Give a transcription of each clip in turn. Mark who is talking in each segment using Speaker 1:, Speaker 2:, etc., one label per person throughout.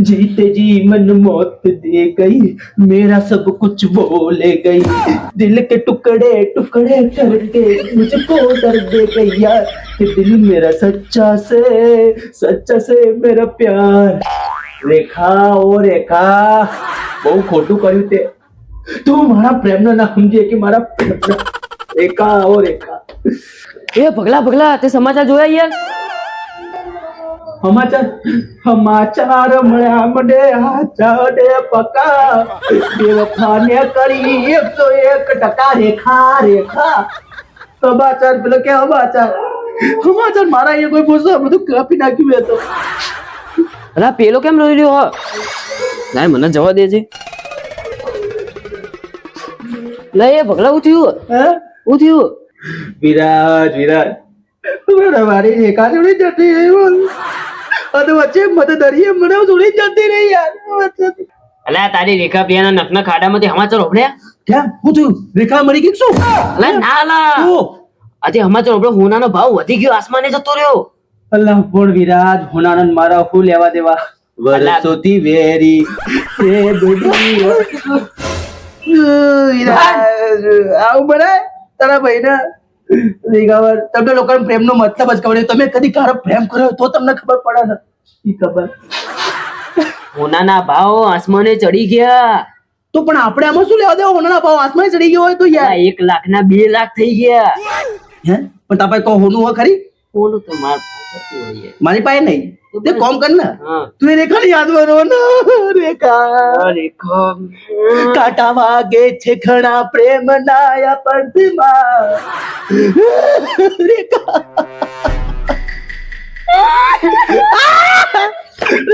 Speaker 1: जीते जी मन मौत दे गई मेरा सब कुछ वो ले गई दिल के टुकड़े टुकड़े करके मुझको दर्द दे गई यार कि दिल मेरा सच्चा से सच्चा से मेरा प्यार રેખા ઓ રેખા બહુ ખોટું કર્યું તે તું મારા પ્રેમને ના સમજે કે મારા પ્રેમના રેખા ઓ રેખા
Speaker 2: એ ભગલા ભગલા તે સમાચાર જોયા યાર
Speaker 1: સમાચાર સમાચાર મળ્યા મને હાચા ડે પકા. બેવફાને કરી એકસો એક ટકા રેખા રેખા. સમાચાર પેલો કે સમાચાર સમાચાર મારા અહીંયા કોઈ પૂછતો બધું કાપી નાખ્યું મેં તો.
Speaker 2: અલા પેલો કેમ રોઈ રહ્યો ના મને જવા દેજે. લે એ ભગલા ઉઠ્યું. થયું
Speaker 1: હે?
Speaker 2: ઉઠ્યું. થયું
Speaker 1: વિરાટ વિરાટ મારી રેખા જતી રહી બોલ અને વચ્ચે મને દરિયે મને જોડી જતી રહી યાર.
Speaker 2: અલા તારી રેખા પિયાના નખના ખાડામાંથી હમાચર હોભળ્યા
Speaker 1: કેમ? હું થયું? રેખા મરી ગઈ શું?
Speaker 2: અલા ના અલા આજે હમાચર હોભળો હોનાનો ભાવ વધી ગયો આસમાને જતો રહ્યો.
Speaker 1: અલ્લાહ પણ વિરાટ હુનાનંદ મારા હું લેવા દેવા? વર્ષોથી વેરી. છે બધી આવું બરાય તારા ભાઈને? નહીં ખબર. તમને લોકોને પ્રેમનો મતલબ જ ખબર તમે કદી કારો પ્રેમ કર્યો તો તમને ખબર પડે ને. ખબર.
Speaker 2: હોનાના ભાવ આસમાને ચડી ગયા.
Speaker 1: તો પણ આપણે આમાં શું લેવા દેવા? હોનાના ભાવ આસમાને ચડી ગયો હોય તો યાર.
Speaker 2: એક લાખ ના બે લાખ થઈ ગયા.
Speaker 1: હે? પણ તાપા કહો હોનું હોય ખરી?
Speaker 2: હોનું તો માર.
Speaker 1: મારી પાસે નહીં. તે કોમ કર ને. તું રેખા રેખા યાદ કરો ને. રેખા.
Speaker 2: રેખા
Speaker 1: કાટા વાગે છે ઘણા પ્રેમ નાયા પંથમાં. રેખા.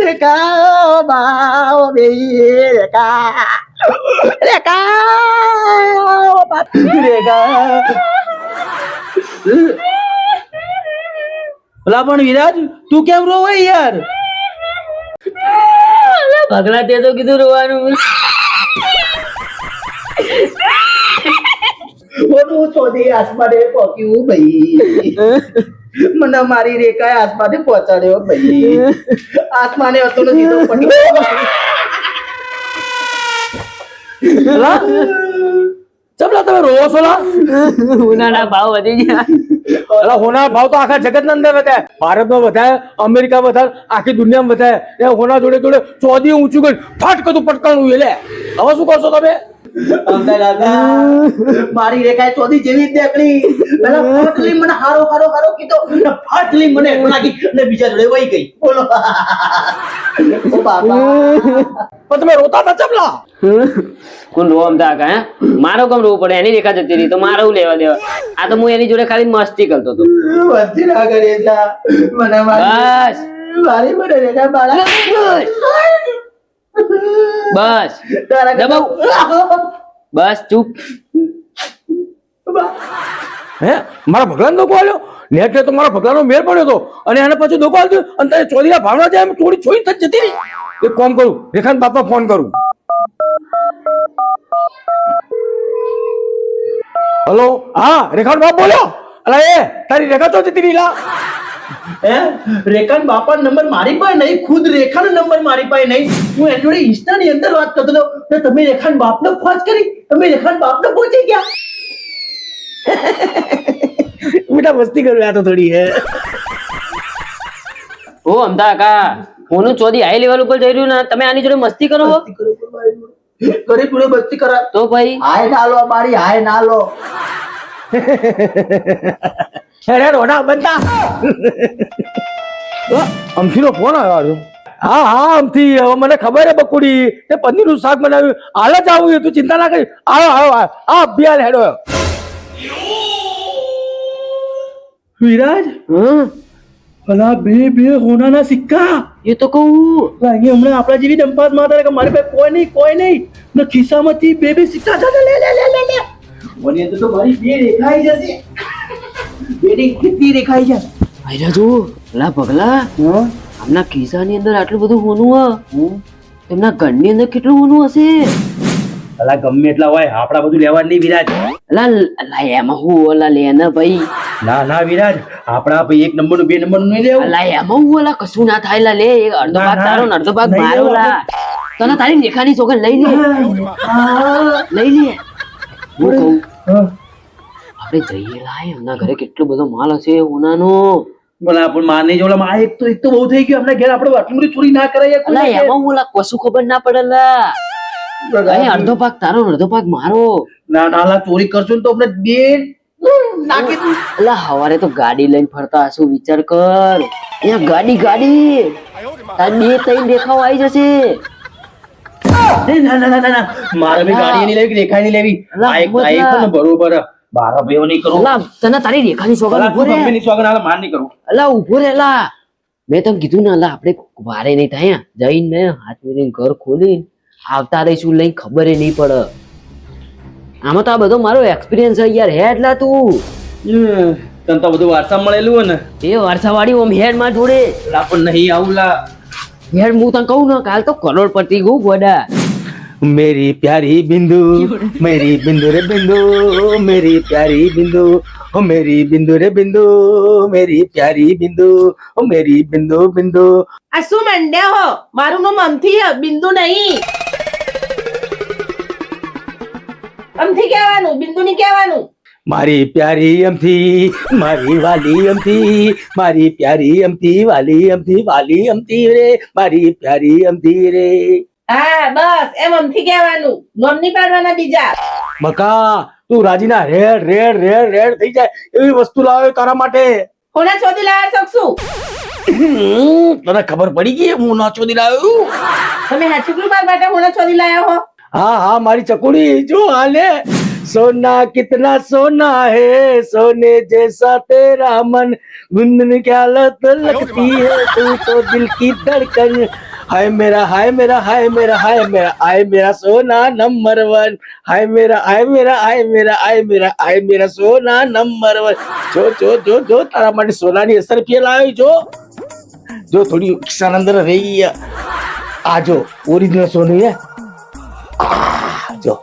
Speaker 1: રેખા બાઓ બે રેખા. રેખા રેખા. ભલા પણ વિરાજ તું કેમ રોવે યાર?
Speaker 2: પગલા તે તો કીધું રોવાનું.
Speaker 1: બોલું છોડી આસમાને પહોંચ્યું ભાઈ. મને મારી રેખાએ આસમાને પહોંચાડ્યો ભાઈ. આસમાને હતો નથી પડ્યો
Speaker 3: ચમલા તમે રોવો છો
Speaker 2: ઉનાળા ભાવ વધી ગયા.
Speaker 3: અલા હોના ભાવ તો આખા જગત ના અંદર વધારે ભારતમાં વધારે અમેરિકા વધારે આખી દુનિયામાં વધારે. એ હોના જોડે જોડે ચોદી ઊંચું કરી ફાટ કતું પટકાણું એટલે હવે શું કરશો તમે?
Speaker 1: અમદા દાદા મારી રેખાએ ચોધી જેવી જ પેલા ફાટલી મને હારો હારો હારો કીધો ને ફાટલી મને હેઠું નાખી બીજા જોડે વહી ગઈ. બોલો. ઓ બાપા
Speaker 3: પણ તમે રોતા હતા ચમલા
Speaker 2: કોણ રો અમદા કા મારો કમ રોવું પડે? એની રેખા જતી રહી તો મારે લેવા દેવા? આ તો હું એની જોડે ખાલી મસ્તી કરતો હતો.
Speaker 1: મસ્તી ના કરે મને મારી
Speaker 2: બસ.
Speaker 1: મારી મને રેખા બાળા.
Speaker 2: બસ. દબાવ. બસ ચૂપ.
Speaker 3: હે? મારા ભગવાન ધોકો આલ્યો? નેટ તો મારા ભગવાનનો મેળ પડ્યો હતો. અને એને પછી ધોકો આલ્યો અને તારે ચોરીના ભાવના જાય એમ થોડી છોડી થઈ જતી રહી. એક કામ કરું રેખાન બાપા ફોન કરું. હલો? હા રેખાન બાપ બોલ્યો? અલા એ તારી રેખા તો જતી રહી લા.
Speaker 1: હે? રેખાન બાપા નંબર મારી પાસે નહીં ખુદ રેખાનો નંબર મારી પાસે નહીં. હું એની જોડે ઇન્સ્ટા ની અંદર વાત કરતો હતો. તો તમે રેખાન બાપને ફોન કરી? તમે રેખાન બાપને પહોંચી ગયા? બેટા મસ્તી કરું આ તો થોડી હે.
Speaker 2: ઓ અમદા કા હોનું ચોદી હાઈ લેવલ ઉપર જઈ રહ્યું ને તમે આની જોડે મસ્તી કરો?
Speaker 1: કરી પૂરે મસ્તી કરા
Speaker 2: તો ભાઈ?
Speaker 1: હાય ના લો મારી હાય ના લો.
Speaker 3: અરે રોના બનતા? અમથી નો ફોન આવ્યો. હા હા અમથી. હવે મને ખબર હે બકુડી તે પનીરનું શાક બનાવ્યું. હાલ જ આવું તું ચિંતા ના કરી. આવો આવો આ અભિયાન હેડો
Speaker 1: વિરાજ?
Speaker 2: હમ?
Speaker 1: ભલા બે બે હોનાના સિક્કા.
Speaker 2: એ તો કહું.
Speaker 1: અહીંયા હમણાં આપણા જેવી દંપાતમાં હતા કે મારી પાસે કોઈ નહીં કોઈ નહીં. ને ખિસ્સામાંથી બે બે સિક્કા. છે લે લે લે લે મને તો મારી બે રેખાઈ જશે. બેટી કેટલી રેખાઈ છે?
Speaker 2: આયરા જો લા પગલા આમના ખિસ્સાની અંદર આટલું બધું હોનું હ? તેમના ઘરની અંદર કેટલું હોનું હશે?
Speaker 1: અલા ગમે એટલા હોય આપડા બધું લેવા નહીં વિરાજ.
Speaker 2: અલા અલા એમાં હું ઓલા લે ને ભાઈ.
Speaker 3: ના ના વિરાજ આપણા ભાઈ એક નંબરનું બે નંબરનું નહીં લેવું.
Speaker 2: અલા એમાં હું અલા કશું ના થાય લા અડધો ભાગ તારો અડધો ભાગ મારો લા તને તારી દેખાની સોગન લઈ લે. લઈ લે. હું કહું.
Speaker 3: હા.
Speaker 2: આપણે જઈએ એમના ઘરે કેટલો બધો માલ હશે ઓનાનો
Speaker 3: ભલા પણ માર નહીં જોલા માં એક તો એક તો બહુ થઈ ગયું આપણે ઘેર આપણે આટલી બધી ચોરી ના કરાય
Speaker 2: અલા એમાં હું લા કશું ખબર ના પડે લા અડધો ભાગ તારો અડધો ભાગ મારો.
Speaker 3: ના ના લા ચોરી કરશો ને તો આપણે બે નાખી દઉં.
Speaker 2: અલા હવારે તો ગાડી લઈને ફરતા હશું વિચાર કર. અહીંયા ગાડી ગાડી. તાર બે ત્રણ દેખાવ આવી જશે.
Speaker 3: એ ના ના ના ના ના. મારે બી ગાડી નહીં લેવી કે રેખાઈ લેવી. આ એક આ એક બરોબર બારા ભાઈઓ નહીં કરું.
Speaker 2: અલા તને તારી રેખાની સોગન
Speaker 3: ઊભો
Speaker 2: રે
Speaker 3: ગમે સોગન આલે માર નહીં કરું.
Speaker 2: અલા ઊભો રે લા મેં તને કીધું ને અલા આપણે વારે નહીં થાય જઈને હાથ મેળીને ઘર ખોલીને આવતા રહીશું લઈને ખબર નહીં પડે. આમાં તો આ બધો મારો એક્સપિરિયન્સ છે યાર હે એટલા તું?
Speaker 3: તને તો બધું વારસા મળેલું હોય ને.
Speaker 2: એ વારસાવાળી ઓમ હેડમાં જોડે.
Speaker 3: લા પણ નહીં આવું લા
Speaker 2: હેડ હું તને કહું ને કાલ તો કરોડપતિ ગયું ગોડા.
Speaker 3: मेरी प्यारी बिंदु मेरी बिंदु रे बिंदु मेरी प्यारी बिंदु ओ मेरी बिंदु रे बिंदु मेरी प्यारी बिंदु ओ मेरी बिंदु बिंदु
Speaker 4: આ શું મંડ્યા હો મારું નામ અમથી હે, બિંદુ નહીં અમથી કહેવાનું બિંદુ નહીં કહેવાનું
Speaker 3: મારી પ્યારી અમથી મારી વાલી અમથી મારી પ્યારી અમથી વાલી અમથી વાલી અમથી રે મારી પ્યારી અમથી રે
Speaker 4: હા બસ એમ અમથી કહેવાનું નોમ નહીં પાડવાના બીજા
Speaker 3: બકા તું રાજીના રેડ રેડ રેડ રેડ થઈ જાય એવી વસ્તુ લાવે તારા માટે
Speaker 4: કોના ચોથી લાયા શકશું
Speaker 3: હમ, તને ખબર પડી ગઈ હું નાચો દિલાવ્યું
Speaker 4: તમે હાચુકલું માર માટે કોના ચોથી લાયા હો
Speaker 3: हाँ हाँ हमारी चकुड़ी जो हाले सोना कितना सोना है सोने जैसा तेरा मन गुंदन क्या लत लगती है तू तो दिल की धड़कन हाय मेरा हाय मेरा हाय मेरा हाय मेरा हाय मेरा सोना नंबर वन हाय मेरा हाय मेरा हाय मेरा हाय मेरा हाय मेरा सोना नंबर વન જો જો જો જો તારા માટે સોનાની અસર ફેલ આવી જો જો થોડી નુકસાન અંદર રહી આ જો ઓરિજિનલ સોનું હે આ જો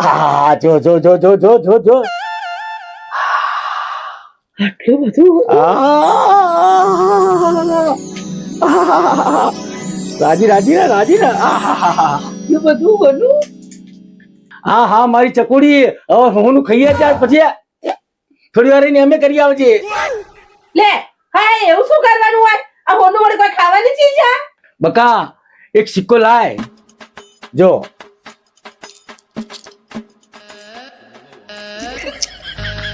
Speaker 3: આ જો જો જો જો જો જો જો
Speaker 4: આટલું બધું
Speaker 3: આ રાજી રાજી ને રાજી ને.
Speaker 4: એ બધું બનું?
Speaker 3: હા હા મારી ચકુડી. હવે હું ખાઈએ ત્યાર પછી થોડી વાર એની અમે કરી આવજે.
Speaker 4: લે હા એવું શું કરવાનું હોય? આ હોનું વડે કોઈ ખાવાની ચીજ છે?
Speaker 3: બકા એક સિક્કો લાય. જો.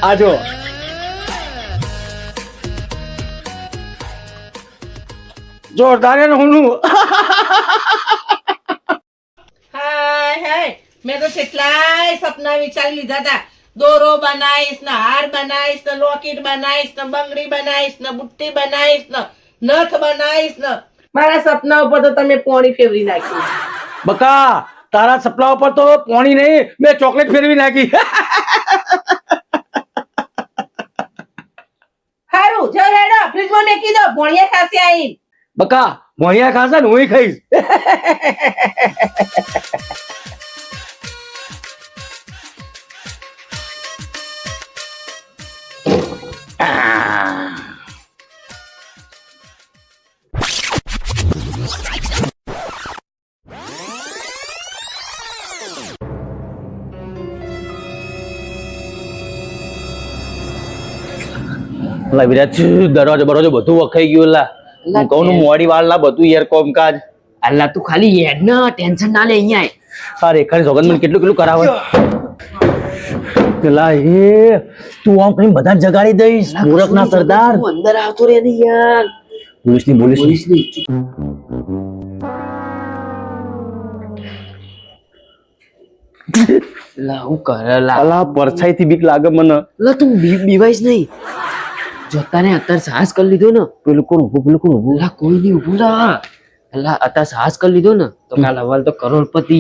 Speaker 3: આ જો. જોરદાર હે હું
Speaker 4: હાય હાય. મેં તો કેટલાય સપના વિચારી લીધા હતા. દોરો બનાવીશ ને હાર બનાવીશ ને લોકેટ બનાવીશ ને બંગડી બનાવીશ ને બુટ્ટી બનાવીશ ને નથ બનાવીશ ને. મારા સપના ઉપર તો તમે પોણી ફેરવી નાખી.
Speaker 3: બકા તારા સપના ઉપર તો પોણી નહીં મેં ચોકલેટ ફેરવી નાખી.
Speaker 4: હારું જો રેડો ફ્રીજમાં મેકી દો પોણીએ ખાસે આઈ
Speaker 3: બકા મોહિયા ખાશે ને હું ખાઈશ લા વિરાજ દરવાજો બરોજો બધું વખાઈ ગયું લા હું કહું નું મોડી વાળ લા બધું યાર કોમકાજ.
Speaker 2: અલ્લા તું ખાલી હેડ ના ટેન્શન ના લે અહીંયા અરે
Speaker 3: ખરી રેખાની મને કેટલું કેટલું કરાવે? પેલા એ તું આમ કઈ બધા જગાડી દઈશ મૂરખ ના સરદાર.
Speaker 2: તું અંદર આવતો રે ને યાર.
Speaker 3: પોલીસની પોલીસ
Speaker 2: પોલીસની લા હું કરે લા
Speaker 3: પરછાઈ થી બીક લાગે મને.
Speaker 2: લા તું બીવાઈશ નહીં. જોતા ને અત્યારે સાહસ કરી લીધો ને.
Speaker 3: પેલું કોણ ઉભું પેલું કોણ ઉભું
Speaker 2: કોઈ નહીં ઉભું રા. અલા અત્યારે સાહસ કરી લીધો ને. તો કાલ અવાલ તો કરોડપતિ.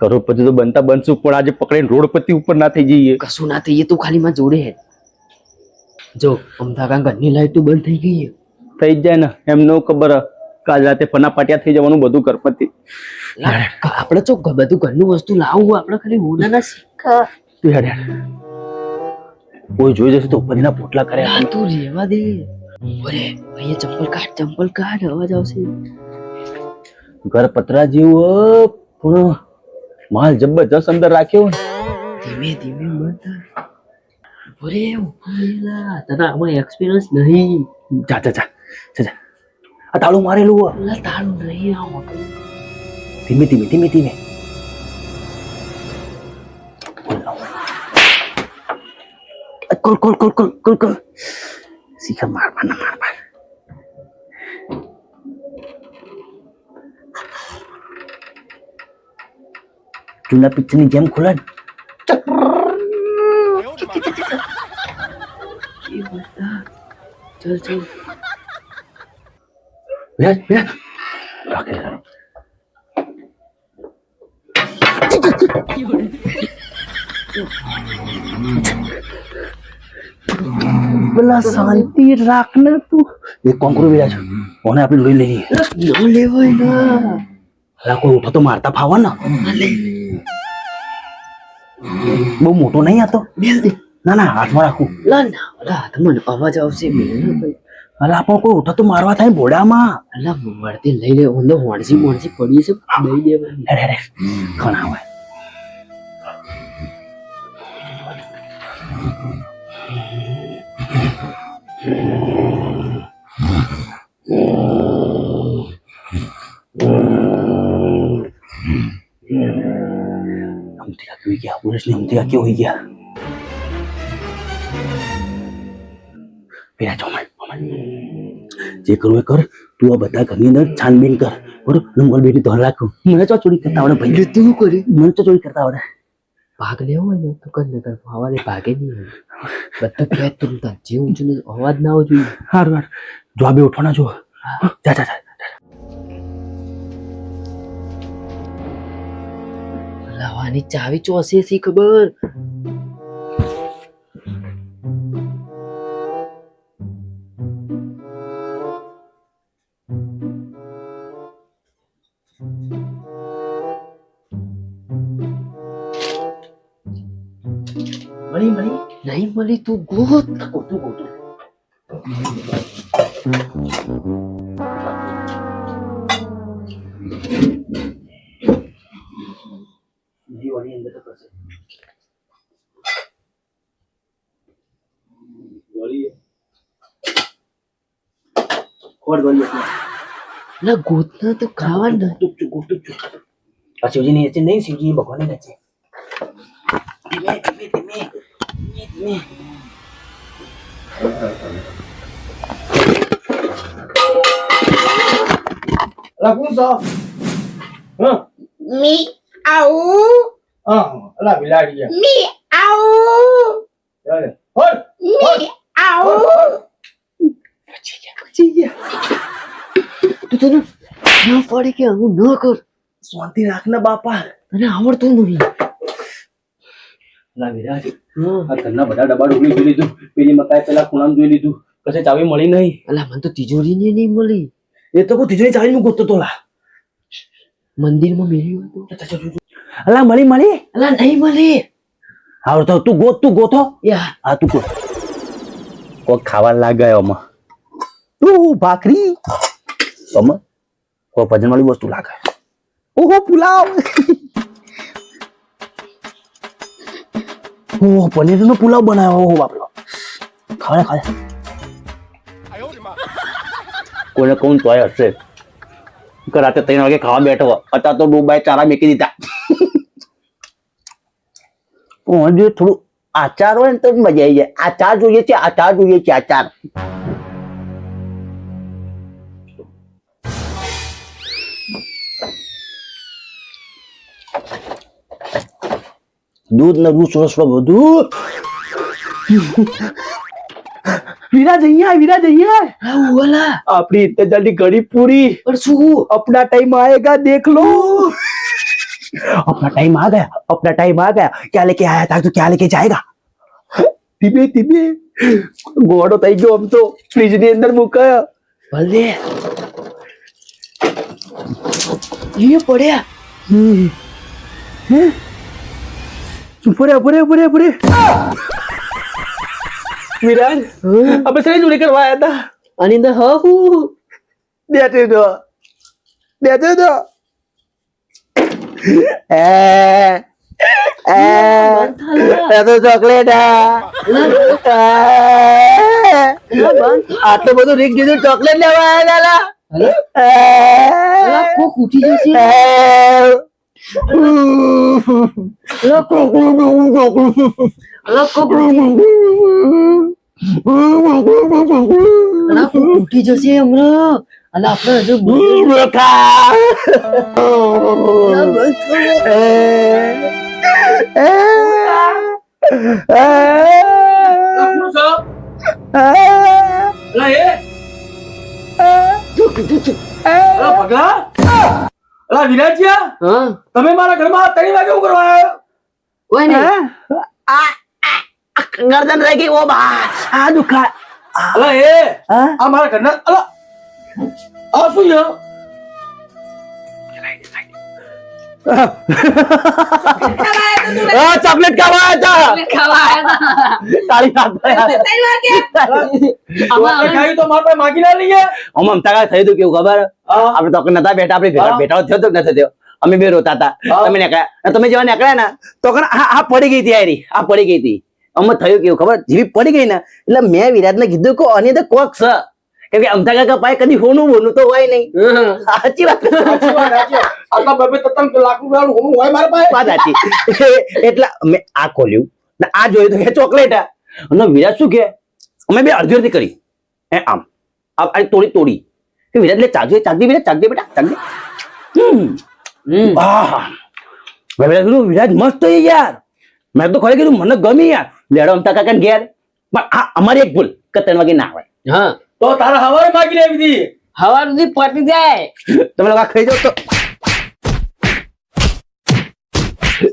Speaker 3: કરોડપતિ તો બનતા બનશું પણ આજે પકડીને રોડપતિ ઉપર ના થઈ જઈએ.
Speaker 2: કશું ના થઈએ તું ખાલી માં જોડે હે. જો અમદાવાદ ઘરની લાઈટ બંધ થઈ ગઈ
Speaker 3: થઈ જ જાય ને એમ નો ખબર કાલ રાતે ફના પાટિયા થઈ જવાનું બધું કરપતિ.
Speaker 2: આપણે તો બધું ઘરનું વસ્તુ લાવવું આપણે ખાલી હોના
Speaker 3: ના હેડ.
Speaker 5: કોઈ જોઈ જશે તો ઉપરના પોટલા કરે.
Speaker 2: આ તું રેવા દે. અરે અહીંયા ચંપલ કાઢ ચંપલ કાઢ અવાજ આવશે.
Speaker 5: ઘર પતરા જેવું પણ માલ જબરજસ્ત અંદર રાખ્યો ને
Speaker 2: ધીમે ધીમે મત. અરે ઉભેલા. તને આમાં એક્સપિરિયન્સ નહીં.
Speaker 5: જા જા જા જા આ તાળું મારેલું.
Speaker 2: અલા નહીં આ
Speaker 5: ધીમે ધીમે ધીમે ધીમે. કોલ કોલ કોલ કોલ કોલ કોલ શીખર માર માર ના માર માર જૂના પિક્ચરની જેમ ખોલે ને
Speaker 2: ચલ ચલ
Speaker 5: બેસ બેસ રાખે રાખે. પેલા શાંતિ રાખ ને તું. એક કોમ કરું વિરાજ ઓને આપણે લઈ લઈએ.
Speaker 2: ન લેવાય ના.
Speaker 5: અલા કોઈ ઉઠો તો મારતા ફાવા ને. બહુ મોટો નહીં આતો ના ના હાથમાં રાખું.
Speaker 2: ના ના અલા તમને અવાજ આવશે
Speaker 5: અલા પણ કોઈ ઉઠો તો મારવા થાય બોડામાં
Speaker 2: અલા મળતી લઈ લે ઓંદો હોણસી મોણસી પડી છે દઈ દેવાની
Speaker 5: અરે અરે ઘણા હોય. અમથીકા કેવી ગયા પુરુષને અમથીકા કેવું હોઈ ગયા પેલા ચોમણ ચોમણ જે કરવું એ કર તું આ બધા ઘરની અંદર છાનબીન કર બરોબર નંબર બેટી ધોર રાખું મને ચો ચોરી કરતા આવડે ભાઈ
Speaker 2: તું કરી
Speaker 5: મને તો ચોરી કરતા આવડે
Speaker 2: ભાગ લેવો હોય ને તો કર ને કર હવાલે ભાગે નહીં હોય બધું ખેત તું જે ઊંચું ને અવાજ ના આવો જોઈએ.
Speaker 5: હારું હારું. જો આ બે ઉઠવાના જો જા જા જા જા.
Speaker 2: લાવાની ચાવી ચોસે સી ખબર? ગોતું
Speaker 5: ગોતું નહીં વાળી અંદર. ખોડ વાળી છે.
Speaker 2: ના ગોતના તો ખાવા ને.
Speaker 5: આ શિવજીની નીચે નહીં શિવજી ધીમે ધીમે ધીમે ધીમે અલા કોણ છો હા
Speaker 4: મી આઉ
Speaker 5: હા અલા બિલાડી
Speaker 4: મી આઉ
Speaker 5: ચાલે હોડ
Speaker 4: મી આઉ
Speaker 5: પછી ગયા પછી ગયા
Speaker 2: તું તને ના પડે કે હું ન કર
Speaker 5: શાંતિ રાખ ને બાપા
Speaker 2: તને આવડતું નહીં
Speaker 5: વિરાજ આ ઘરના બધા ડબ્બા ડુબલી જોઈ લીધું. પેલી મકાઈ પેલા ખૂણામાં જોઈ લીધું. કશે ચાવી મળી નહીં.
Speaker 2: અલા મને તો તિજોરી ને નહીં મળી.
Speaker 5: એ તો કોઈ તિજોરી ચાવી હું ગોતતો તો લા.
Speaker 2: મંદિરમાં મેળ્યું હતું.
Speaker 5: અલા મળી મળી.
Speaker 2: અલા નહીં મળી.
Speaker 5: હા તો તું ગોત તું ગોતો.
Speaker 2: યા.
Speaker 5: હા તું ગોત. કોઈ ખાવા લાગે આમાં તું ભાખરી. આમાં કોઈ ભજન વાળી વસ્તુ લાગે ઓહો પુલાવ. ઓહો પનીરનો પુલાવ બનાવ્યો ઓહો બાપરો. ખાવા ખાવા કોઈને કોણ તોય હશે. કે રાતે ત્રણ વાગે ખાવા બેઠો. અત્યારે તો ડૂબાઈ ચારા મેકી દીધા. પણ જો થોડું આચાર હોય ને તો મજા આવી જાય. આચાર જોઈએ છે આચાર જોઈએ છે આચાર. દૂધ ને રૂસ રસ બધું વિરાજ અહીંયા વિરાજ અહીંયા
Speaker 2: હા ઓલા
Speaker 5: આપણી ઇંતજારની ઘડી પૂરી
Speaker 2: પણ શું
Speaker 5: अपना टाइम आएगा देख लो अपना टाइम आ गया अपना टाइम आ गया क्या लेके आया था तो क्या लेके जाएगा ધીમે ધીમે ગોળો થઈ ગયો આમ તો ફ્રીજ ની અંદર મુકાયા
Speaker 2: ભલે એ પડ્યા
Speaker 5: પૂરે પૂરે પૂરે પૂરે વિરાજ અમે શેની ચોરી કરવા આવ્યા હતા.
Speaker 2: આની અંદર હ હું?
Speaker 5: બેઠે તો બેઠે તો એ એ તો ચોકલેટ આટલું બધું રીક દીધું ચોકલેટ લેવા આવ્યા હતા
Speaker 2: કોક ઉઠી જશે? ઉઠી જશે હમણાં અલા આપણે હજુ બંધ થયો.
Speaker 3: અલા વિરાજ્યા
Speaker 2: હા?
Speaker 3: તમે મારા ઘરમાં ત્રણ વાગે શું કરવા આવ્યા?
Speaker 2: કોઈ નહીં.
Speaker 5: ગરદન રહી ગઈ ઓ બા આ દુખા
Speaker 3: અલા એ આ મારા ઘરના અલા આ શું છે?
Speaker 5: ચોકલેટ ખાવા આવ્યા હતા.
Speaker 3: તારી ખાઈ તો મારા પાસે માગી ના લઈએ.
Speaker 5: આમ અમતા થયું હતું કેવું ખબર? આપણે તો નતા બેઠા આપણે બેઠા થયો તો નથી થયો? અમે બે રોતા હતા. તમે નીકળ્યા. તમે જેવા નીકળ્યા ને તો આ આ પડી ગઈ હતી આયરી. આ પડી ગઈ હતી. અમે થયું કેવું ખબર? જેવી પડી ગઈ ને એટલે મેં વિરાટને કીધું કે આની અંદર કોક છે. કેમ કે અમતા કાકા પાસે કદી હોનું બોનું તો હોય નહીં. સાચી વાત.
Speaker 3: સાચી વાત, સાચી વાત. આટલા બબે ત્રણ લાખ રૂપિયા હોનું હોય મારા પાસે.
Speaker 5: વાત સાચી. એટલે મેં આ ખોલ્યું. ને આ જોયું તો કે ચોકલેટ. અને વિરાજ શું કે? અમે બે અડધી અડધી કરી. એ આમ. આ આ તોડી તોડી. કે વિરાજ લે ચાગજે ચાંદી વિરાજ ચાંદી બેટા ચાગજે હમ.
Speaker 2: હમ.
Speaker 5: આહ. મેં વિરાટ કીધું વિરાટ મસ્ત છે યાર. મેં તો ખરે કીધું મને ગમી યાર. લેડો અમતા કાકા ઘેર. પણ આ અમારી એક ભૂલ કે ત્રણ વાગે ના હોય.
Speaker 2: હા.
Speaker 3: તો તારા હવારે માગી લેવી હતી.
Speaker 2: હવાર સુધી પતી જાય.
Speaker 5: તમે લોકો ખાઈ જાઓ તો
Speaker 4: મારો મારો ચોરી કરવા આવ્યો. મારો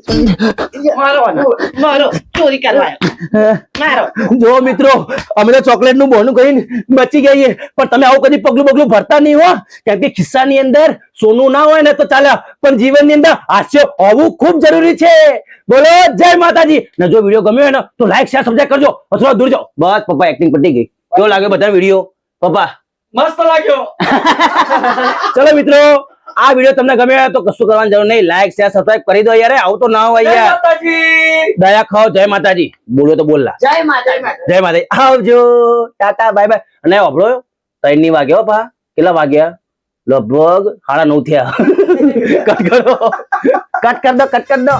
Speaker 5: જો મિત્રો અમે તો ચોકલેટનું બોનું કરીને બચી ગઈએ પણ તમે આવું કદી પગલું પગલું ભરતા નહીં હો. કેમ કે ખિસ્સાની અંદર સોનું ના હોય ને તો ચાલે. પણ જીવનની અંદર હાસ્ય હોવું ખૂબ જરૂરી છે. બોલો જય માતાજી. ને જો વીડિયો ગમ્યો હોય ને તો લાઈક શેર સબસ્ક્રાઇબ કરજો. અથવા દૂર જાઓ. બસ પપ્પા એક્ટિંગ પટી ગઈ. કેવો લાગે બધા વીડિયો? પપ્પા.
Speaker 3: મસ્ત લાગ્યો.
Speaker 5: ચલો મિત્રો આ વીડિયો તમને ગમે તો કશું કરવાની જરૂર નહીં. લાઈક શેર સબસ્ક્રાઇબ કરી દો યાર. આવું તો ના હોય યાર. દયા ખાઓ. જય માતાજી. બોલો તો બોલલા.
Speaker 2: જય માતાજી.
Speaker 5: જય માતાજી. આવજો. Tata bye bye. અને વાપરો ત્રણની વાગ્યા પા કેટલા વાગ્યા? લગભગ સાડા નવ થયા. કટ કરો. કટ કર દો કટ કર દો.